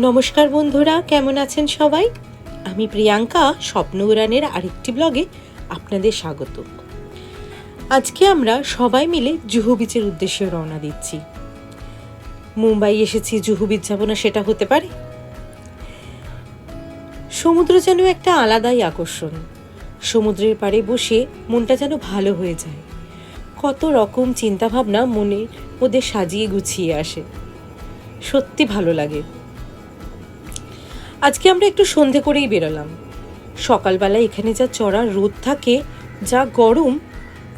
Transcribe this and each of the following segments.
নমস্কার বন্ধুরা, কেমন আছেন সবাই? আমি প্রিয়াঙ্কা, স্বপ্ন উড়ানের আরেকটি ব্লগে আপনাদের স্বাগত। আজকে আমরা সবাই মিলে জুহু বিচের উদ্দেশ্যে রওনা দিচ্ছি। মুম্বাই এসেছি, জুহু বিচ যাব না, সেটা হতে পারে। সমুদ্র যেন একটা আলাদাই আকর্ষণ। সমুদ্রের পাড়ে বসে মনটা যেন ভালো হয়ে যায়। কত রকম চিন্তাভাবনা মনে ওদের সাজিয়ে গুছিয়ে আসে। সত্যি ভালো লাগে। আজকে আমরা একটু সন্ধে করেই বেরোলাম। সকালবেলা এখানে যা চড়া রোদ থাকে, যা গরম,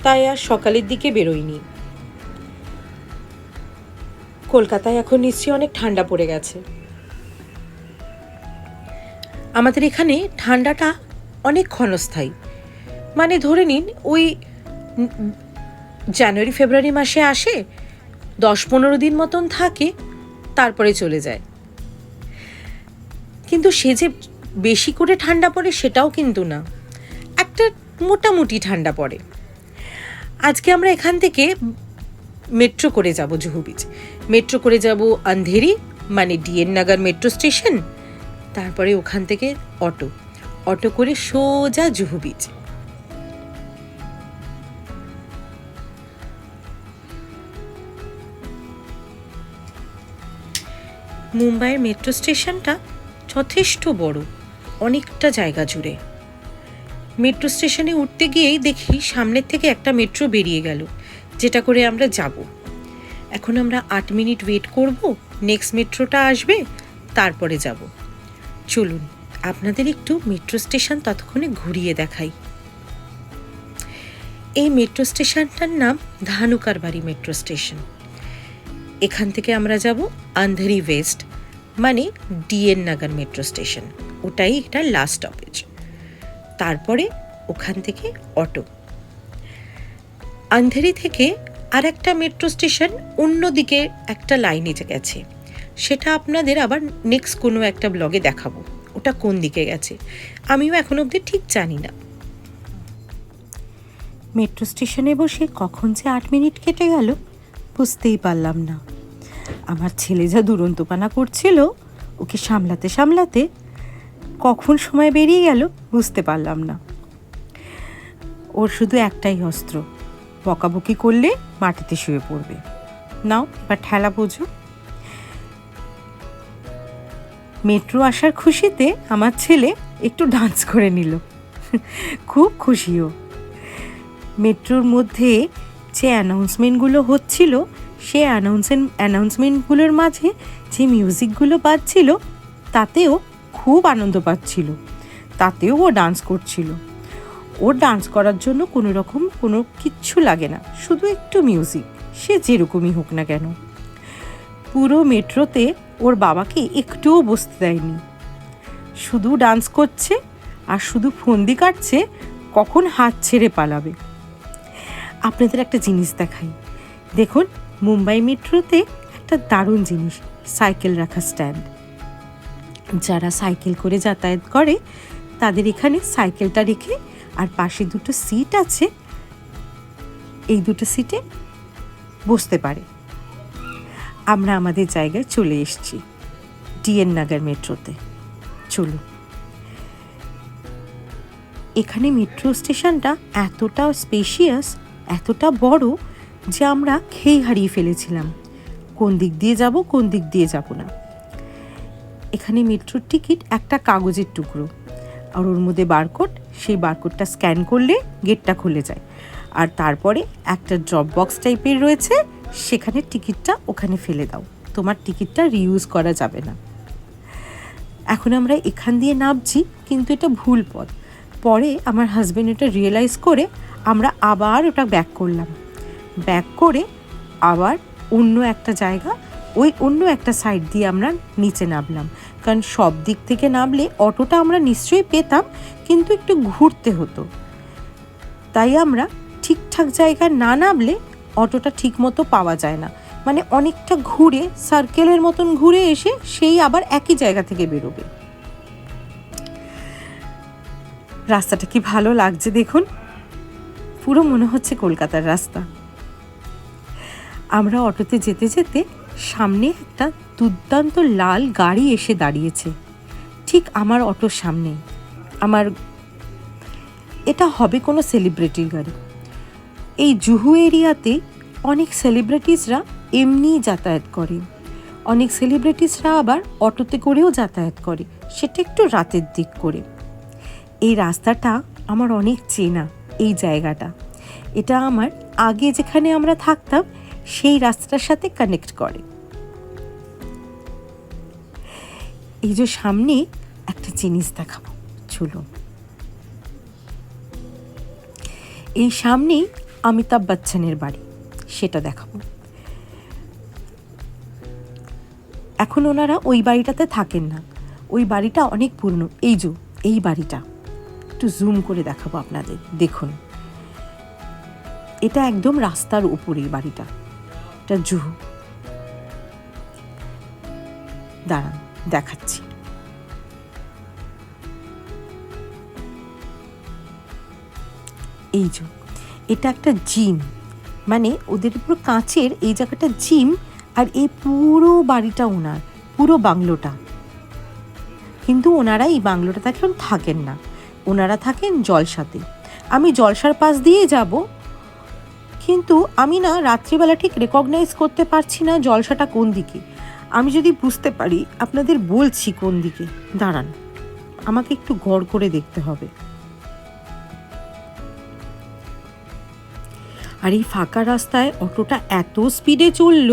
তাই আর সকালের দিকে বেরোয়নি কলকাতায় এখন নিশ্চয়ই অনেক ঠান্ডা পড়ে গেছে। আমাদের এখানে ঠান্ডাটা অনেক ক্ষণস্থায়ী। মানে ধরে নিন, ওই জানুয়ারি, ফেব্রুয়ারি মাসে আসে, দশ পনেরো দিন মতন থাকে, তারপরে চলে যায়। কিন্তু সে যে বেশি করে ঠান্ডা পড়ে সেটাও কিন্তু না। একটা মোটামুটি ঠান্ডা পড়ে। আজকে আমরা এখান থেকে মেট্রো করে যাব জুহু বিচ মেট্রো করে যাব আন্ধেরি মানে ডিএন নাগার মেট্রো স্টেশন, তারপরে ওখান থেকে অটো। অটো করে সোজা জুহু বিচ মুম্বাইয়ের মেট্রো স্টেশনটা যথেষ্ট বড়, অনেকটা জায়গা জুড়ে। মেট্রো স্টেশনে উঠতে গিয়েই দেখি সামনের থেকে একটা মেট্রো বেরিয়ে গেল, যেটা করে আমরা যাব। এখন আমরা আট মিনিট ওয়েট করব, নেক্সট মেট্রোটা আসবে, তারপরে যাব। চলুন, আপনাদের একটু মেট্রো স্টেশন ততক্ষণে ঘুরিয়ে দেখাই। এই মেট্রো স্টেশনটার নাম ধানুকার বাড়ি মেট্রো স্টেশন। এখান থেকে আমরা যাব আন্ধেরি ওয়েস্ট মানে D N Nagar metro station. ওটাই এটা লাস্ট স্টপেজ তারপরে ওখান থেকে অটো। আন্ধেরি থেকে আর একটা মেট্রো স্টেশন অন্যদিকে একটা লাইনে গেছে। সেটা আপনাদের আবার নেক্সট কোনো একটা ব্লগে দেখাবো। ওটা কোন দিকে গেছে? আমিও এখন অবধি ঠিক জানি না। মেট্রো স্টেশনে বসে কখন যে আট মিনিট কেটে গেল, বুঝতেই পারলাম না। আমার ছেলে যা দুরন্তপানা করছিল, ওকে সামলাতে সামলাতে কখন সময় বেরিয়ে গেল বুঝতে পারলাম না। ওর শুধু একটাই অস্ত্র, বকাবকি করলে মাটিতে শুয়ে পড়বে। নাও, এবার ঠেলা বোঝো। মেট্রো আসার খুশিতে আমার ছেলে একটু ডান্স করে নিল। খুব খুশিও মেট্রোর মধ্যে যে অ্যানাউন্সমেন্টগুলো হচ্ছিল সে অ্যানাউন্সমেন্ট অ্যানাউন্সমেন্টগুলোর মাঝে যে মিউজিকগুলো বাজছিল, তাতেও খুব আনন্দ পাচ্ছিল। তাতেও ও ডান্স করছিল। ওর ডান্স করার জন্য কোনো রকম কোনো কিচ্ছু লাগে না, শুধু একটু মিউজিক সে যেরকমই হোক না কেন। পুরো মেট্রোতে ওর বাবাকে একটুও বসতে দেয়নি। শুধু ডান্স করছে আর শুধু ফন্দি কাটছে, কখন হাত ছেড়ে পালাবে। আপনাদের একটা জিনিস দেখাই। দেখুন মুম্বাই মেট্রোতে একটা দারুণ জিনিস, সাইকেল রাখা স্ট্যান্ড। যারা সাইকেল করে যাতায়াত করে, তাদের এখানে সাইকেলটা রেখে আর পাশে দুটো সিট আছে, এই দুটো সিটে বসতে পারে। আমরা আমাদের জায়গায় চলে এসেছি, ডিএন নগর মেট্রোতে। চলুন। এখানে মেট্রো স্টেশনটা এতটা স্পেশিয়াস, এতটা বড় যে আমরা খেই হারিয়ে ফেলেছিলাম। কোন দিক দিয়ে যাব, কোন দিক দিয়ে যাব না। এখানে মেট্রোর টিকিট একটা কাগজের টুকরো। আর ওর মধ্যে বারকোড, সেই বারকোডটা স্ক্যান করলে গেটটা খুলে যায়। আর তারপরে একটা ড্রপ বক্স টাইপের রয়েছে, সেখানে টিকিটটা ওখানে ফেলে দাও। তোমার টিকিটটা রিউজ করা যাবে না। এখন আমরা এখান দিয়ে নামছি, কিন্তু এটা ভুল পথ। পরে আমার হাজব্যান্ড এটা রিয়েলাইজ করে আমরা আবার ওটা ব্যাক করলাম। ব্যাক করে আবার অন্য একটা জায়গা, ওই অন্য একটা সাইড দিয়ে আমরা নিচে নামলাম। কারণ সব দিক থেকে নামলে অটোটা আমরা নিশ্চয়ই পেতাম, কিন্তু একটু ঘুরতে হতো। তাই আমরা ঠিকঠাক জায়গায় না নামলে অটোটা ঠিক মতো পাওয়া যায় না। মানে অনেকটা ঘুরে সার্কেলের মতন ঘুরে এসে সেই আবার একই জায়গা থেকে বেরোবে। রাস্তাটা কি ভালো লাগছে দেখুন? পুরো মনে হচ্ছে কলকাতার রাস্তা। আমরা অটোতে যেতে যেতে সামনে একটা দুর্দান্ত লাল গাড়ি এসে দাঁড়িয়েছে। ঠিক আমার অটোর সামনে। আমার, এটা হবে কোনো সেলিব্রিটির গাড়ি। এই জুহু এরিয়াতে অনেক সেলিব্রিটিসরা এমনিই যাতায়াত করে। অনেক সেলিব্রিটিসরা আবার অটোতে করেও যাতায়াত করে। সেটা একটু রাতের দিক করে। এই রাস্তাটা আমার অনেক চেনা, এই জায়গাটা। এটা আমার আগে যেখানে আমরা থাকতাম সেই রাস্তাটার সাথে কানেক্ট করে। এই যে সামনে একটা জিনিস দেখাবো, চলুন। এই সামনেই অমিতাভ বচ্চনের বাড়ি, সেটা দেখাবো। এখন ওনারা ওই বাড়িটাতে থাকেন না। ওই বাড়িটা অনেক পুরনো। এই যে, এই বাড়িটা। একটু জুম করে দেখাবো আপনাদের। দেখুন। এটা একদম রাস্তার উপরে বাড়িটা। এটা জুহু। দাঁড়ান, দেখাচ্ছি। এই যে, এটা একটা জিম। মানে ওদের পুরো কাঁচের এই জায়গাটা জিম আর এই পুরো বাড়িটা ওনার, পুরো বাংলোটা। কিন্তু ওনারা এই বাংলোটা এখন থাকেন না। ওনারা থাকেন জলসাতে। আমি জলসার পাশ দিয়ে যাব কিন্তু আমি না রাত্রিবেলা ঠিক রেকগনাইজ করতে পারছি না জলসাটা কোন দিকে। আমি যদি বুঝতে পারি, আপনাদের বলছি কোন দিকে। দাঁড়ান, আমাকে একটু গড় করে দেখতে হবে। আর এই ফাঁকা রাস্তায় অটোটা এত স্পিডে চলল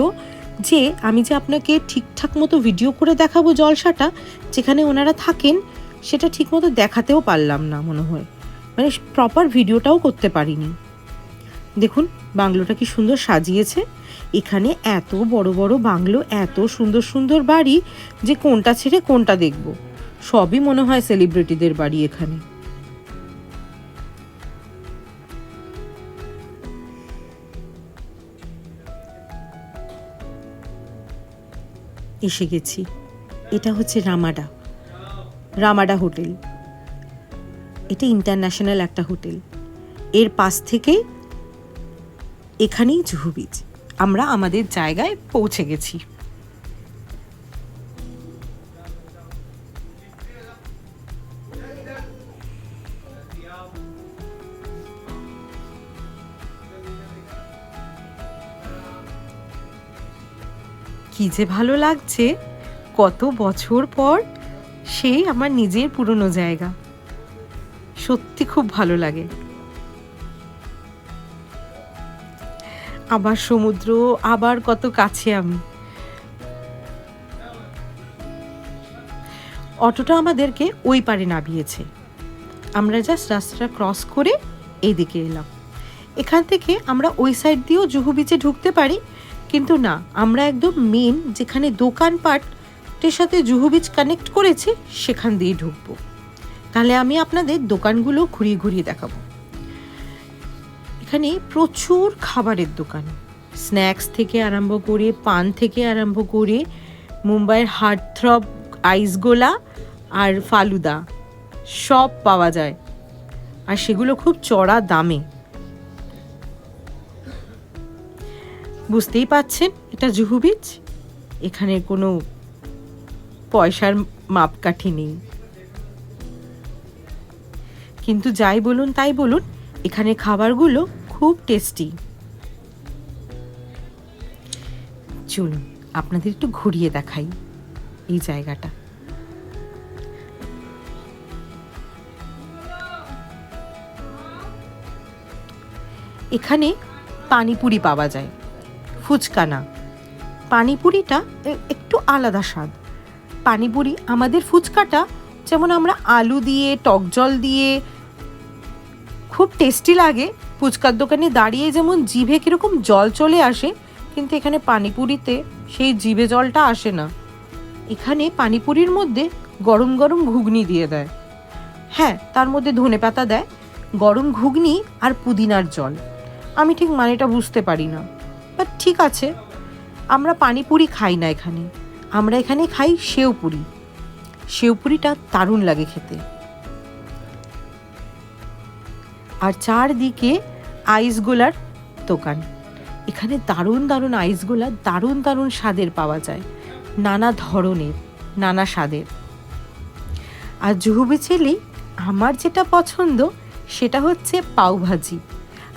যে আমি যে আপনাকে ঠিকঠাক মতো ভিডিও করে দেখাবো জলসাটা, যেখানে ওনারা থাকেন, সেটা ঠিকমতো দেখাতেও পারলাম না মনে হয়। মানে প্রপার ভিডিওটাও করতে পারিনি। দেখুন, বাংলোটা কি সুন্দর সাজিয়েছে। এখানে এত বড় বড় বাংলো, এত সুন্দর সুন্দর বাড়ি, যে কোনটা ছেড়ে কোনটা দেখব। সবই মনে হয় সেলিব্রিটিদের বাড়ি এখানে। এসে গেছি। এটা হচ্ছে রামাডা। Ramada hotel. এটা ইন্টারন্যাশনাল একটা হোটেল। এর পাশ থেকেই এখানেই জুহু বিচ আমরা আমাদের জায়গায় পৌঁছে গেছি। কি যে ভালো লাগছে, কত বছর পর সেই আমার নিজের পুরনো জায়গা। সত্যি খুব ভালো লাগে। আবার সমুদ্র, আবার কত কাছে আমি। অটোটা আমাদেরকে ওই পারে নামিয়েছে। আমরা জাস্ট রাস্তাটা ক্রস করে এইদিকে এলাম। এখান থেকে আমরা ওই সাইড দিয়েও জুহু বিচে ঢুকতে পারি, কিন্তু না, আমরা একদম মেন যেখানে দোকানপাটের সাথে জুহু বিচ কানেক্ট করেছে, সেখান দিয়ে ঢুকবো। তাহলে আমি আপনাদের দোকানগুলো ঘুরিয়ে ঘুরিয়ে দেখাবো। এখানে প্রচুর খাবারের দোকান। স্ন্যাক্স থেকে আরম্ভ করে, পান থেকে আরম্ভ করে মুম্বাইয়ের হার্টথ্রব, আইসগোলা আর ফালুদা সব পাওয়া যায়। আর সেগুলো খুব চড়া দামে। বুঝতেই পাচ্ছেন এটা জুহু বিচ? এখানে কোনো পয়সার মাপকাঠি নেই। কিন্তু যাই বলুন তাই বলুন, এখানে খাবারগুলো খুব টেস্টি। চলুন, আপনাদের একটু ঘুরিয়ে দেখাই এই জায়গাটা। এখানে পানিপুরি পাওয়া যায়, ফুচকা না। পানিপুরিটা একটু আলাদা স্বাদ। পানিপুরি, আমাদের ফুচকাটা যেমন আমরা আলু দিয়ে, টক জল দিয়ে, খুব টেস্টি লাগে ফুচকার দোকানে দাঁড়িয়ে যেমন জিভে কীরকম জল চলে আসে, কিন্তু এখানে পানিপুরিতে সেই জিভে জলটা আসে না। এখানে পানিপুরির মধ্যে গরম গরম ঘুগনি দিয়ে দেয়। হ্যাঁ তার মধ্যে ধনে পাতা দেয়, গরম ঘুগনি আর পুদিনার জল। আমি ঠিক মানেটা বুঝতে পারি না। বাট ঠিক আছে, আমরা পানিপুরি খাই না এখানে। আমরা এখানে খাই সেওপুরি সেওপুরিটা দারুণ লাগে খেতে। আর চারদিকে আইসগোলার দোকান। এখানে দারুণ দারুণ আইসগোলা, দারুণ দারুণ স্বাদের পাওয়া যায়। নানা ধরনের, নানা স্বাদের। আর জুহুবে ছেলে আমার যেটা পছন্দ, সেটা হচ্ছে পাওভাজি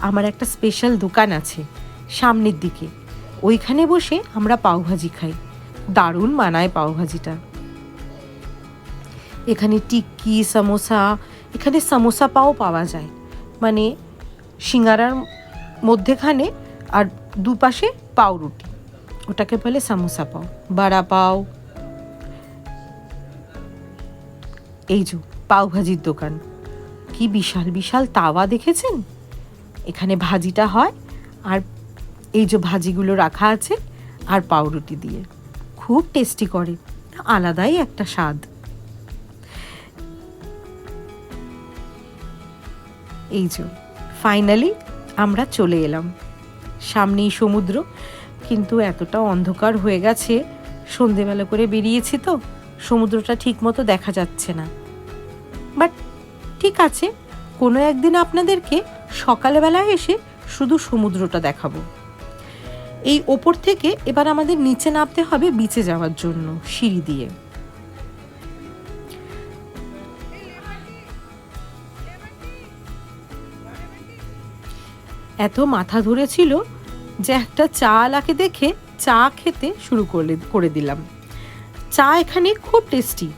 আমার একটা স্পেশাল দোকান আছে সামনের দিকে। ওইখানে বসে আমরা পাওভাজি খাই। দারুণ মানায় পাওভাজিটা এখানে টিক্কি, সামোসা, এখানে সামোসা পাও পাওয়া যায়। মানে সিঙ্গারার মধ্যেখানে আর দুপাশে পাউরুটি। ওটাকে বলে সামোসা পাও বাড়া পাও। এই যে পাওভাজির দোকান। কি বিশাল বিশাল তাওয়া দেখেছেন? এখানে ভাজিটা হয় আর এই যে ভাজিগুলো রাখা আছে আর পাউরুটি দিয়ে। খুব টেস্টি করে, আলাদাই একটা স্বাদ। এই যে ফাইনালি আমরা চলে এলাম। সামনেই সমুদ্র, কিন্তু এতটা অন্ধকার হয়ে গেছে, সন্ধেবেলা করে বেরিয়েছি তো, সমুদ্রটা ঠিক মতো দেখা যাচ্ছে না। বাট ঠিক আছে, কোনো একদিন আপনাদেরকে সকালবেলায় এসে শুধু সমুদ্রটা দেখাবো। এই ওপর থেকে এবার আমাদের নিচে নামতে হবে বিচে যাওয়ার জন্য, সিঁড়ি দিয়ে। এত মাথা ধরেছিল যে একটা চা আলাকে দেখে চা খেতে শুরু করে করে দিলাম। চা এখানে খুব টেস্টি।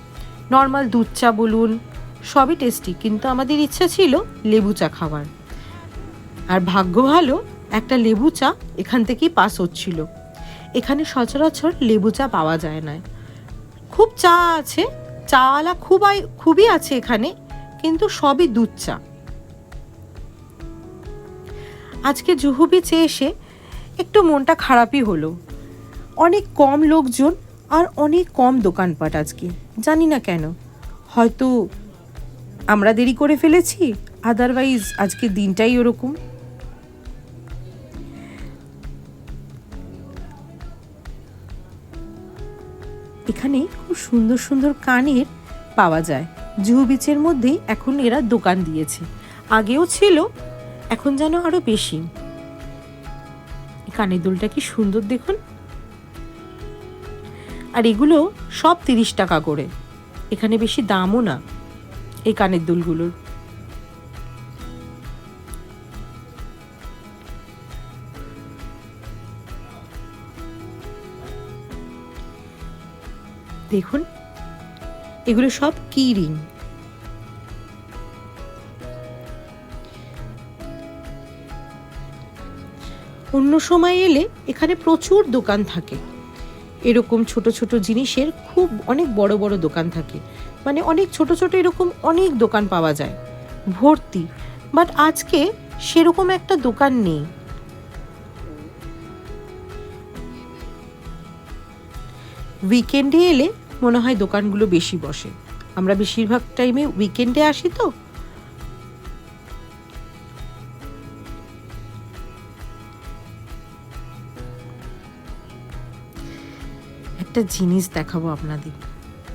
নর্মাল দুধ চা বলুন, সবই টেস্টি, কিন্তু আমাদের ইচ্ছা ছিল লেবু চা খাওয়ার। আর ভাগ্য ভালো, একটা লেবু চা এখান থেকেই পাস হচ্ছিল। এখানে সচরাচর লেবু চা পাওয়া যায় না। খুব চা আছে চাওয়ালা খুবই খুবই আছে এখানে, কিন্তু সবই দুধ চা। আজকে জুহু বিচে এসে একটু মনটা খারাপই হলো। অনেক কম লোকজন আর অনেক কম দোকানপাট আজকে, জানি না কেন। হয়তো আমরা দেরি করে ফেলেছি আদারওয়াইজ আজকে দিনটাই ওরকম। এখানে খুব সুন্দর সুন্দর কানের পাওয়া যায়। জুহু বিচের মধ্যেই এখন এরা দোকান দিয়েছে। আগেও ছিল এখন যেন আরও বেশি। কানের দুলটা কি সুন্দর দেখুন। আর এগুলো সব তিরিশ টাকা করে। এখানে বেশি দামও না এই কানের দুলগুলোর। দেখুন, এগুলো সব কি রিং? অন্য সময় এলে এখানে প্রচুর দোকান থাকে। এরকম ছোট ছোট জিনিসের খুব অনেক বড় বড় দোকান থাকে। মানে অনেক ছোট ছোট এরকম অনেক দোকান পাওয়া যায়। ভর্তি। বাট আজকে সেরকম একটা দোকান নেই। উইকেন্ডে এলে মনে হয় দোকানগুলো বেশি বসে। আমরা বেশিরভাগ টাইমে উইকেন্ডে আসি তো। একটা জিনিস দেখাবো আপনাদের।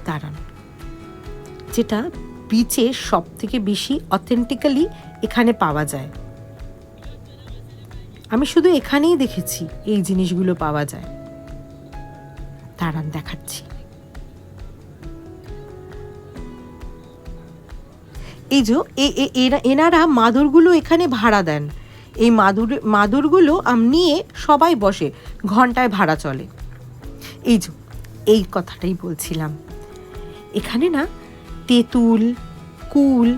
দাঁড়ান। যেটা বিচে সব থেকে বেশি অথেন্টিক্যালি এখানে পাওয়া যায়। আমি শুধু এখানেই দেখেছি এই জিনিসগুলো পাওয়া যায়। দাঁড়ান, দেখাচ্ছি। এই যে এনারা মাদুরগুলো এখানে ভাড়া দেন। এই মাদুর, মাদুরগুলো নিয়ে সবাই বসে, ঘন্টায় ভাড়া চলে। এই যে এই কথাটাই বলছিলাম। এখানে না তেঁতুল, কুল,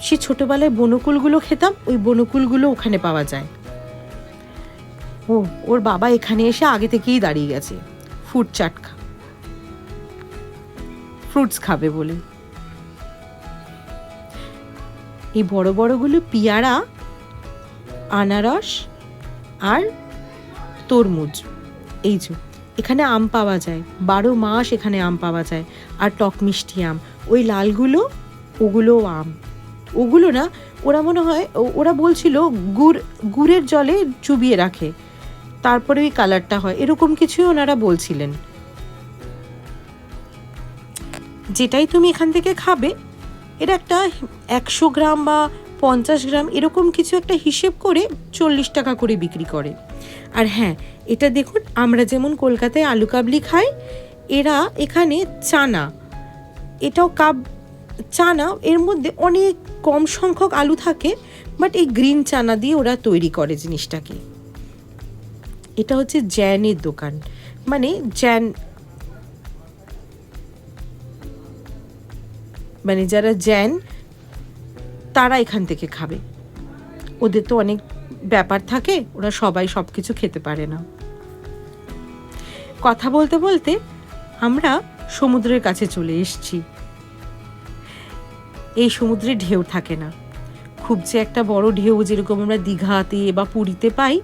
সে ছোটবেলায় বনকুলগুলো খেতাম, ওই বনকুলগুলো ওখানে পাওয়া যায়। ও, ওর বাবা এখানে এসে আগে থেকেই দাঁড়িয়ে গেছে। ফ্রুট চাট খা। ফ্রুটস খাবে বলে। এই বড় বড়গুলো পিয়ারা, আনারস আর তরমুজ। এই যে। এখানে আম পাওয়া যায়। বারো মাস এখানে আম পাওয়া যায়। আর টক মিষ্টি আম। ওই লালগুলো ওগুলো আম। ওগুলো না, ওরা মনে হয় ওরা বলছিল গুড়, গুড়ের জলে চুবিয়ে রাখে। তারপরে ওই কালারটা হয়। এরকম কিছুই ওনারা বলছিলেন। যেটাই তুমি এখান থেকে খাবে এটা একটা একশো গ্রাম বা পঞ্চাশ গ্রাম এরকম কিছু একটা হিসেব করে চল্লিশ টাকা করে বিক্রি করে। আর হ্যাঁ এটা দেখুন, আমরা যেমন কলকাতায় আলু কাবলি খাই, এরা এখানে চানা। এটাও কাব, চানা, এর মধ্যে অনেক কম সংখ্যক আলু থাকে বাট এই গ্রিন চানা দিয়ে ওরা তৈরি করে জিনিসটাকে। এটা হচ্ছে জ্যানের দোকান। মানে জ্যান মানে যারা জ্যান, তারা এখান থেকে খাবে। ওদের তো অনেক ব্যাপার থাকে, ওরা সবাই সব কিছু খেতে পারে না। কথা বলতে বলতে আমরা সমুদ্রের কাছে চলে এসেছি। এই সমুদ্রে ঢেউ থাকে না। খুব যে একটা বড় ঢেউ যেরকম আমরা দীঘাতে বা পুরীতে পাই,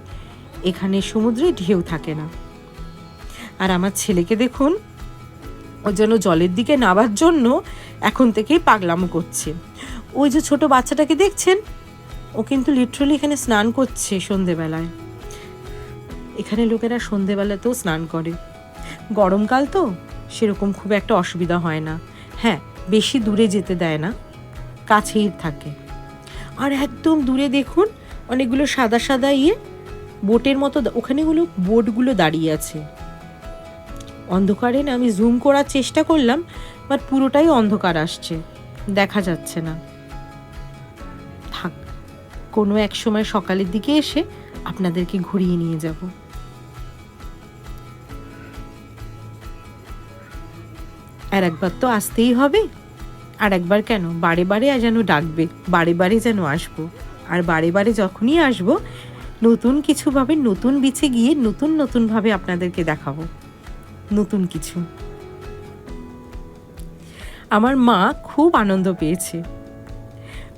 এখানে সমুদ্রে ঢেউ থাকে না। আর আমার ছেলেকে দেখুন, ও যেন জলের দিকে নাবার জন্য এখন থেকেই পাগলামো করছে। ওই যে ছোট বাচ্চাটাকে দেখছেন, ও কিন্তু লিটারালি এখানে স্নান করছে সন্ধেবেলায়। এখানে লোকেরা সন্ধেবেলাতেও স্নান করে। গরমকাল তো, সেরকম খুব একটা অসুবিধা হয় না। হ্যাঁ বেশি দূরে যেতে দেয় না, কাছেই থাকে। আর একদম দূরে দেখুন, অনেকগুলো সাদা সাদা ইয়ে বোটের মতো ওখানেগুলো বোটগুলো দাঁড়িয়ে আছে। অন্ধকারে না, আমি জুম করার চেষ্টা করলাম, বাট পুরোটাই অন্ধকার আসছে। দেখা যাচ্ছে না। থাক, কোনো এক সময় সকালের দিকে এসে আপনাদেরকে ঘুরিয়ে নিয়ে যাব। আর একবার তো আসতেই হবে। আর একবার কেন? বারে বারে যেন ডাকবে, বারে বারে যেন আসব। আর বারে বারে যখনই আসব, নতুন কিছুভাবে নতুন বিছে গিয়ে নতুন নতুনভাবে আপনাদেরকে দেখাবো। নতুন কিছু। আমার মা খুব আনন্দ পেয়েছে।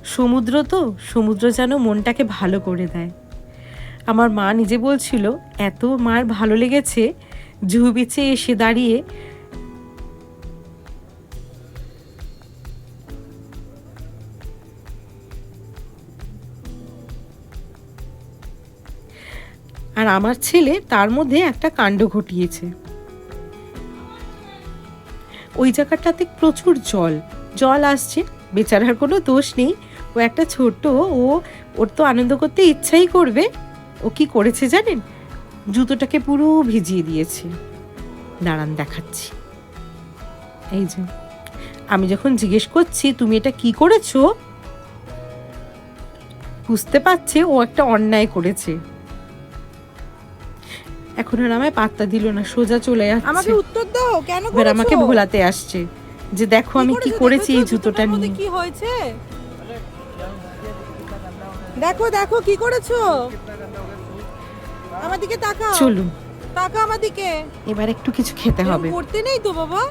সমুদ্র তো, সমুদ্র যেন মনটাকে ভালো করে দেয়। আমার মা নিজে বলছিল, এত মার ভালো লেগেছে জুহু বিচে এসে দাঁড়িয়ে আর আমার ছেলে তার মধ্যে একটা কাণ্ড ঘটিয়েছে। ওই জায়গাটাতে প্রচুর জল। জল আসছে, বেচারার কোনো দোষ নেই। ও একটা ছোট ও, ওর তো আনন্দ করতে ইচ্ছাই করবে। ও কি করেছে জানেন? জুতোটাকে পুরো ভিজিয়ে দিয়েছে। দাঁড়ান দেখাচ্ছি। এই যে, আমি যখন জিজ্ঞেস করছি, তুমি এটা কি করেছ? বুঝতে পারছে ও একটা অন্যায় করেছে। এখন আর আমায় পাত্তা দিল না সোজা চলে যাচ্ছে। আমাকে উত্তর দাও কেন এবার? আমাকে ভোলাতে আসছে। যে দেখো আমি কি করেছি এই জুতোটা নিয়ে। কি হয়েছে? দেখো দেখো কি করেছ? আমার দিকে তাকাও। চলুন। তাকা আমার দিকে। এবার একটু কিছু খেতে হবে। করতে নেই তো বাবা।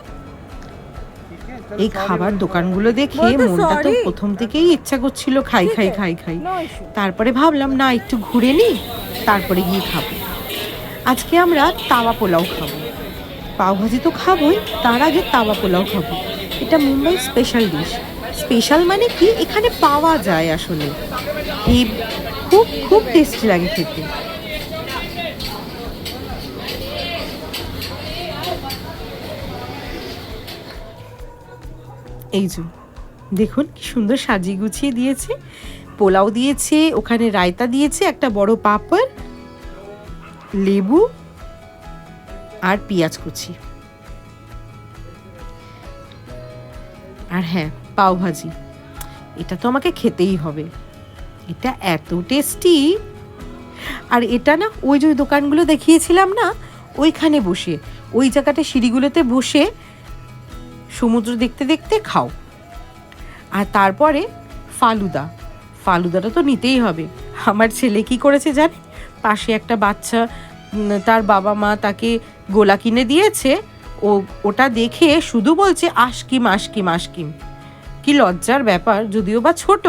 এই খাবার দোকানগুলো দেখে মনটা তো প্রথম থেকেই ইচ্ছা করছিল খাই খাই খাই খাই। তারপরে ভাবলাম না একটু ঘুরে নিই তারপরে গিয়ে খাব। আজকে আমরা তাওয়া পোলাও খাব। পাওভাজি তো খাবোই, তার আগে তাওয়া পোলাও খাব। এটা মুম্বাই স্পেশাল ডিশ স্পেশাল মানে কি? এখানে পাওয়া যায় আসলে। খুব খুব টেস্টি লাগে খেতে। এই যে, দেখুন কি সুন্দর সাজিয়ে গুছিয়ে দিয়েছে। পোলাও দিয়েছে, ওখানে রায়তা দিয়েছে, একটা বড় পাপড়। লেবু আর পেঁয়াজ কুচি। আর হ্যাঁ পাও ভাজি। এটা তো আমাকে খেতেই হবে। এটা এত টেস্টি। আর এটা না, ওই যে দোকানগুলো দেখিয়েছিলাম না, ওইখানে বসে। ওই জায়গাটা সিঁড়িগুলোতে বসে সমুদ্র দেখতে দেখতে খাও। আর তারপরে ফালুদা। ফালুদাটা তো নিতেই হবে। আমার ছেলে কি করেছে জানে পাশে একটা বাচ্চা তার বাবা মা তাকে গোলা কিনে দিয়েছে। ও, ওটা দেখে শুধু বলছে, আশকিম আশকিম আশকিম। কি লজ্জার ব্যাপার, যদিও বা ছোট।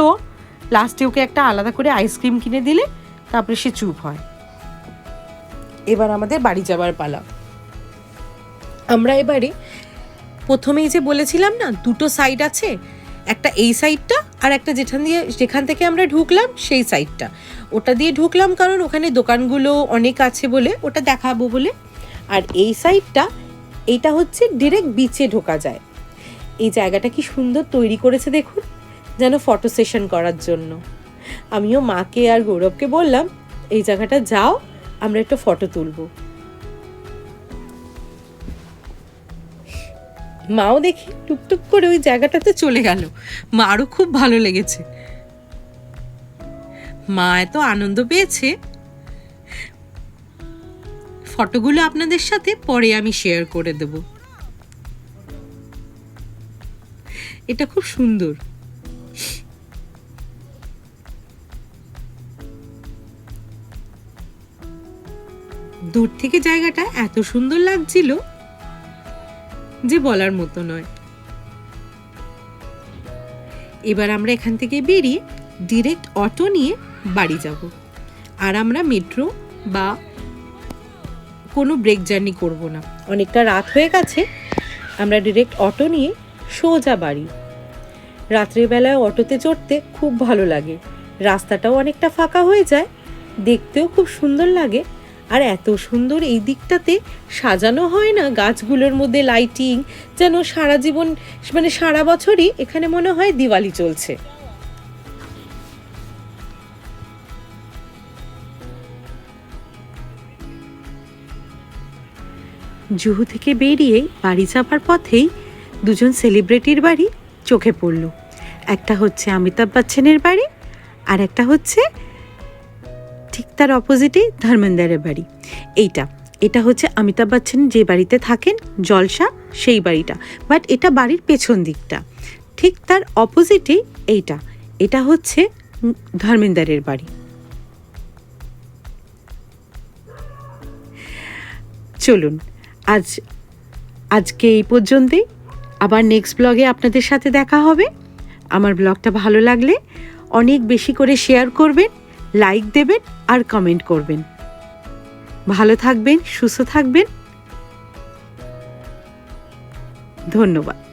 লাস্টে ওকে একটা আলাদা করে আইসক্রিম কিনে দিলে, তারপরে সে চুপ হয়। এবার আমাদের বাড়ি যাবার পালা। আমরা এবারে প্রথমেই যে বলেছিলাম না, দুটো সাইড আছে একটা এই সাইডটা আর একটা যেখান দিয়ে, যেখান থেকে আমরা ঢুকলাম, সেই সাইডটা। ওটা দিয়ে ঢুকলাম কারণ ওখানে দোকানগুলো অনেক আছে বলে ওটা দেখাবো বলে। আর এই সাইডটা এইটা হচ্ছে ডিরেক্ট বিচে ঢোকা যায়। এই জায়গাটা কি সুন্দর তৈরি করেছে দেখুন, যেন ফটো সেশন করার জন্য। আমিও মাকে আর গৌরবকে বললাম, এই জায়গাটা যাও, আমরা একটা ফটো তুলবো। মাও দেখি টুকটুক করে ওই জায়গাটাতে চলে গেল। মারও খুব ভালো লেগেছে। মা এত আনন্দ পেয়েছে। ফটোগুলো আপনাদের সাথে পরে আমি শেয়ার করে দেব। এটা খুব সুন্দর। দূর থেকে জায়গাটা এত সুন্দর লাগছিল। যে বলার মতো নয়। এবার আমরা এখান থেকে বেরিয়ে ডিরেক্ট অটো নিয়ে বাড়ি যাব। আর আমরা মেট্রো বা কোনো ব্রেক জার্নি করব না। অনেকটা রাত হয়ে গেছে, আমরা ডিরেক্ট অটো নিয়ে সোজা বাড়ি। রাত্রিবেলায় অটোতে চড়তে খুব ভালো লাগে। রাস্তাটাও অনেকটা ফাঁকা হয়ে যায়, দেখতেও খুব সুন্দর লাগে। আর এত সুন্দর এই দিকটাতে সাজানো হয় না গাছগুলোর মধ্যে লাইটিং যেন সারা জীবন মানে সারা বছরই এখানে মনে হয় দিওয়ালি চলছে। জুহু থেকে বেরিয়ে বাড়ি যাবার পথেই দুজন সেলিব্রিটির বাড়ি চোখে পড়ল। একটা হচ্ছে অমিতাভ বচ্চনের বাড়ি, আর একটা হচ্ছে ঠিক তার অপোজিটে ধর্মেন্দারের বাড়ি। এইটা, এটা হচ্ছে অমিতাভ বচ্চন যে বাড়িতে থাকেন, জলসা সেই বাড়িটা। বাট এটা বাড়ির পেছন দিকটা। ঠিক তার অপোজিটে এইটা, এটা হচ্ছে ধর্মেন্দারের বাড়ি। চলুন, আজ, আজকে এই পর্যন্তই। আবার নেক্সট ব্লগে আপনাদের সাথে দেখা হবে। আমার ব্লগটা ভালো লাগলে অনেক বেশি করে শেয়ার করবেন। লাইক দেবেন আর কমেন্ট করবেন। ভালো থাকবেন সুস্থ থাকবেন। ধন্যবাদ।